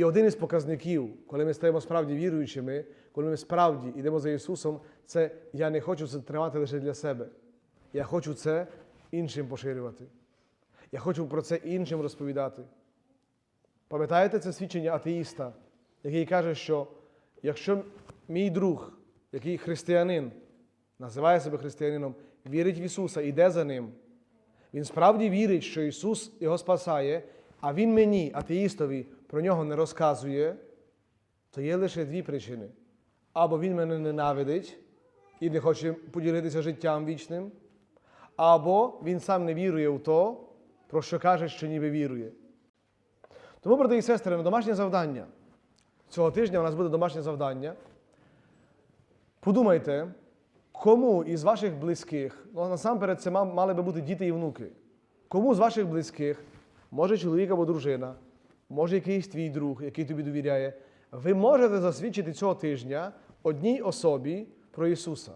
І один із показників, коли ми стаємо справді віруючими, коли ми справді йдемо за Ісусом, це я не хочу це тримати лише для себе. Я хочу це іншим поширювати. Я хочу про це іншим розповідати. Пам'ятаєте це свідчення атеїста, який каже, що якщо мій друг, який християнин, називає себе християнином, вірить в Ісуса, іде за Ним, він справді вірить, що Ісус його спасає, а Він мені, атеїстові, про нього не розказує, то є лише дві причини. Або Він мене ненавидить і не хоче поділитися життям вічним, або Він сам не вірує в то, про що каже, що ніби вірує. Тому, брати і сестри, на домашнє завдання. Цього тижня у нас буде домашнє завдання. Подумайте, кому із ваших близьких, ну насамперед це мали би бути діти і внуки, кому з ваших близьких, може чоловік або дружина, може якийсь твій друг, який тобі довіряє, ви можете засвідчити цього тижня одній особі про Ісуса.